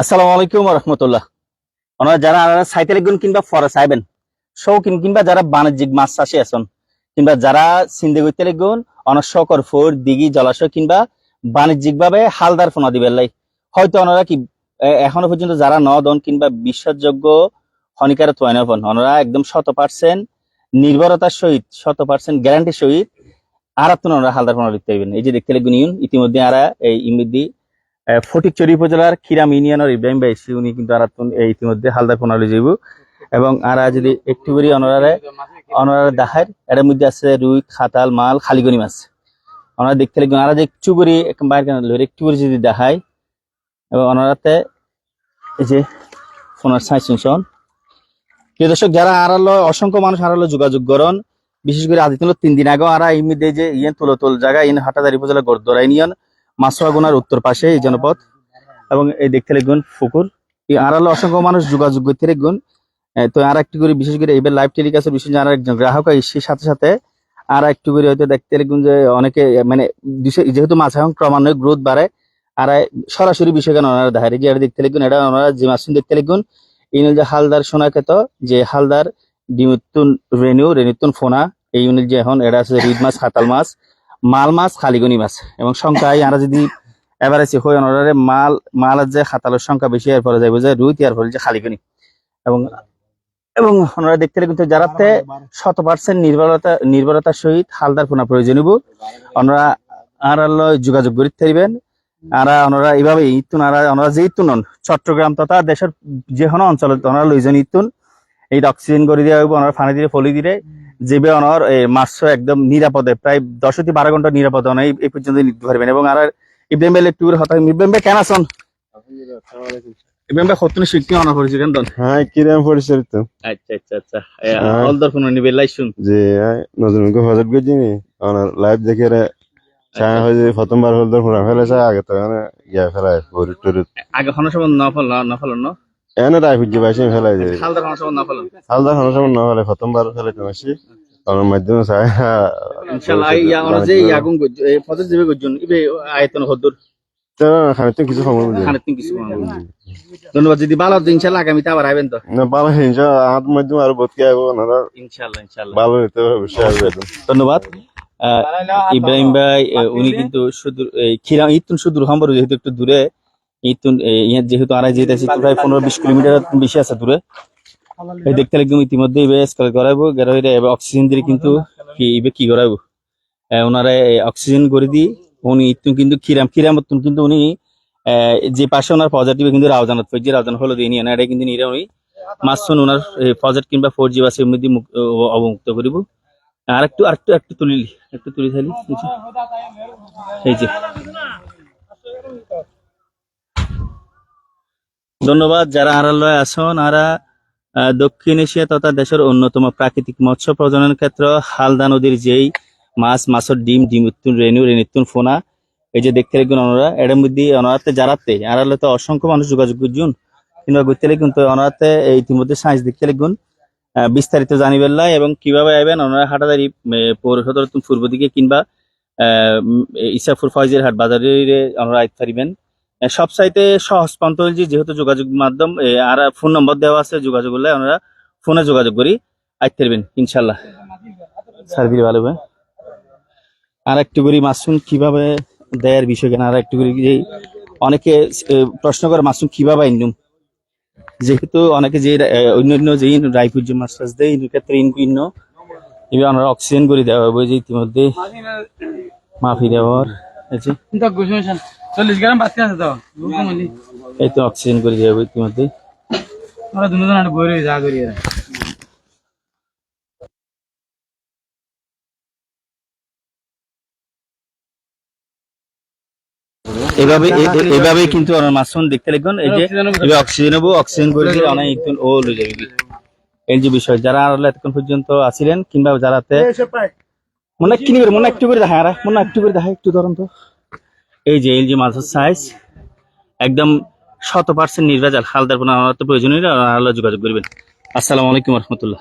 আসসালামু আলাইকুম রহমতুল্লাহ ওনারা যারা সাইতে লিখবেন কিংবা ফরে চাইবেন শৌখিন কিংবা যারা বাণিজ্যিক মাছ চাষে আছেন, কিংবা যারা সিন্ধে করতে লিখবেন অনেক শকর ফোর, দিঘি, জলাশয় কিংবা বাণিজ্যিক ভাবে হালদার ফোনা দিবেন লাই। হয়তো ওনারা কি এখনও পর্যন্ত যারা নদন কিংবা বিশ্বাসযোগ্য খনিকার তোয়াইনপন ওনারা একদম শত পার্সেন্ট নির্ভরতার সহিত, শত পার্সেন্ট গ্যারান্টির সহিত আর আপনার হালদার ফোনা লিখতে পারবেন এই যে দেখতে লিখবেন ইউন, ইতিমধ্যে আরা এই ইমিদি ফটিকচুরি উপজেলার খিরাম ইউনিয়নের ইব্রাহিম ভাই উনি কিন্তু আর ইতিমধ্যে হালদার প্রণালী যাইব এবং আর যদি একটু করে অনারে অনারে দেখায় এটার মধ্যে আছে রুই, খাতাল, মাল, খালিগনি মাছ। ওনারা দেখতে লাগবেন আরা যে একটু করে বাইরে কেন একটু করে যদি দেখায়। এবং ওনারাতে এই যে ফোনার সাইজ শুনছন। প্রিয় দর্শক, যারা আড়ালো অসংখ্য মানুষ আড়ালো যোগাযোগ করন। বিশেষ করে আদি তুলো তিন দিন আগে আরা এই মধ্যে যে ইয়ে তুলো তুল জায়গা ইন হাটাদারি উপজেলা গড়দরা ইউনিয়ন মাসুয়াগুনার উত্তর পাশে এই জনপদ এবং এই দেখতে লিখুন পুকুর। এই আড়ালে অসংখ্য মানুষ যোগাযোগ করতে লিখুন তো আর একটু করে বিশেষ করে এবার লাইভ টেলিকাস্টের বিশেষ আর একজন গ্রাহক এসে সাথে সাথে আর একটু করে হয়তো দেখতে লিখুন যে অনেকে মানে যেহেতু মাছ এখন ক্রমান্বয়ে গ্রোথ বাড়ে, আর সরাসরি বিষয় কেন ওনারা দেখায় যে এটা দেখতে লিখুন এটা ওনারা যে মাছ দেখতে লিখুন এই যে হালদার সোনা খেত যে হালদার ডিমুত্তুন রেনু রেনুত্তুন ফোনা, এই ইউনিট যে এখন এটা আছে রিড মাছ, হাতাল মাছ মাল মাছ খালিগনি মাছ। এবং সংখ্যায় আমরা যদি এভারেজ হই অনারে মাল মালের যে খাতালের সংখ্যা বেশি এর পরে যাইব যে রুই তিয়ার ফলে যে খালিগনি এবং এবং ওনারা দেখতে কিন্তু যারাতে শত পার্সেন্ট নির্ভরতা, নির্ভরতার সহিত হালদার ফোনা প্রয়োজন হইব ওনারা আর যোগাযোগ করিতে থাকবেন আরা ওনারা এইভাবে ইতুন, আর ওনারা যে ইতুন চট্টগ্রাম তথা দেশের যে কোনো অঞ্চলে ওনারা লইজন ইতুন। এই অক্সিজেন করে দেওয়া হইব ওনারা ফানি দিয়ে ফলি দিলে। যেবে ওনার এই মাছ একদম নিরাপদে প্রায় দশ থেকে বারো ঘণ্টা নিরাপদে ওনারা এই- এই পর্যন্ত নিতে পারবেন এবং আর ইব্রাহিম ভাই করে হতা ইব্রাহিম ভাই কেন আছেন? ইব্রাহিম ভাই কত শিখতে অনার করেছি কেন তখন? হ্যাঁ কিরম পরিচালিত আচ্ছা আচ্ছা আচ্ছা। হ্যাঁ। অলদর নিবে লাইছুন যে নতুন মুখে হজত গেছি নি? লাইভ দেখে রে ছায়া হয়ে প্রথমবার হল ফেলেছে আগে তো মানে ইয়া ফেলাই গরু টরু। আগে হন সময় না ফল না ফল না? এনে রাই ফুজি পাইছে ফেলাই যে হালদার হন সময় না ফল হালদার খানা সময় না হলে প্রথমবার ফেলাইতে আসি আমার মাধ্যমে ছায়া ইনশাআল্লাহ ইয়া আমরা যে ইয়াগুন গজ্জ এই ফজর দিবে গজ্জন ইবে আয়তন হদ্দুর। তো খানিতে কিছু সময় বুঝি। খানে তিন কিছু বানাবো। ধন্যবাদ যদি ভালো হতো ইনশাআল্লাহ আগামীতে আবার আইবেন তো। না ভালো হিংসা আমার মাধ্যমে আরও বতকে আইব না ইনশাআল্লাহ ইনশাআল্লাহ ভালো হইতে হবে অবশ্যই আসবে একদম ধন্যবাদ। ইব্রাহিম ভাই উনি কিন্তু সুদূর এই খিরা ইতুন সুদূর হম্বর যেহেতু একটু দূরে ইয়ে যেহেতু আড়াই যেতে আছি প্রায় পনেরো বিশ কিলোমিটার বেশি আছে দূরে। এই দেখতে একদম ইতিমধ্যে এবার অক্সিজেন দিয়ে কিন্তু ইবে কি করাইবো? আহ, ওনারা অক্সিজেন করে দি উনি কিন্তু খিরাম খিরাম কিন্তু উনি যে পাশে ওনার পজিটিভ কিন্তু রাউজানত ফৌজি রাউজান হলো দিয়ে না এটা কিন্তু নিরে উনি মাসুন ওনার পজিটিভ কিংবা ফোর জি বা সেমনি অবমুক্ত করিব। আর একটু আর একটু একটু তুলিলি একটু তুলি থালি এই যে। ধন্যবাদ। যারা আড়ালয় আসন আরা দক্ষিণ এশিয়া তথা দেশের অন্যতম প্রাকৃতিক মৎস্য প্রজনন ক্ষেত্র হালদা নদীর যেই মাছ মাছের ডিম ডিম উত্তুন রেনু রেনিতুন ফোনা এই যে দেখতে লাগবেন ওনারা এর মধ্যে ওনারাতে যারাতে আড়ালে তো অসংখ্য মানুষ যোগাযোগ করছেন। কিংবা ঘুরতে লাগুন তো ওনারাতে এই ইতিমধ্যে সাইন্স দেখতে আহ, বিস্তারিত জানিবেন লাই এবং কীভাবে আইবেন ওনারা হাটাদারি পৌর সদর পূর্ব দিকে কিংবা ইসাপুর ফয়জের হাট বাজারে ওনারা আইতে পারিবেন। আহ, সব সাইতে সহজ হয়েছে যেহেতু যোগাযোগ মাধ্যম এ, আর ফোন নম্বর দেওয়া আছে যোগাযোগ করলে আমরা ফোনে যোগাযোগ করি। আইতে পারবেন ইনশাল্লাহ স্যার দিলে ভালো হবে? আর একটু করি মাসুম কীভাবে দেয়ের বিষয় কেন? আর একটু করি যে অনেকে প্রশ্ন করে মাসুম কীভাবে আইনুম যেহেতু অনেকে যে অন্য অন্য যে রায়পুর যে মাছ টাছ দেয় এর ক্ষেত্রে ইনকিন্ন এবার আমরা অক্সিজেন করে দেওয়া হবে যে ইতিমধ্যে। মাফি দেওয়ার গুছমেশন চল্লিশ গ্রাম আছে তো এই তো অক্সিজেন করে হবে ইতিমধ্যে আমরা দুজন একটা বই রয়েছে আগে এরা এভাবে কিন্তু মাসুন দেখতে লিখুন এই যে অক্সিজেন হব অক্সিজেন করে অনেক ও লই যাবে। এই যে বিষয় যারা আর এতক্ষণ পর্যন্ত আছিলেন কিংবা যারাতে মনে কিনি মনে একটু করে দেখা মনে একটু করে দেখা একটু ধরুন তো এই যে এলজি মাছের সাইজ একদম শত পার্সেন্ট নির্ভেজাল। হালদার কোনো আমার তো প্রয়োজনীয় আল্লাহ যোগাযোগ করবেন। আসসালামু আলাইকুম রহমতুল্লাহ।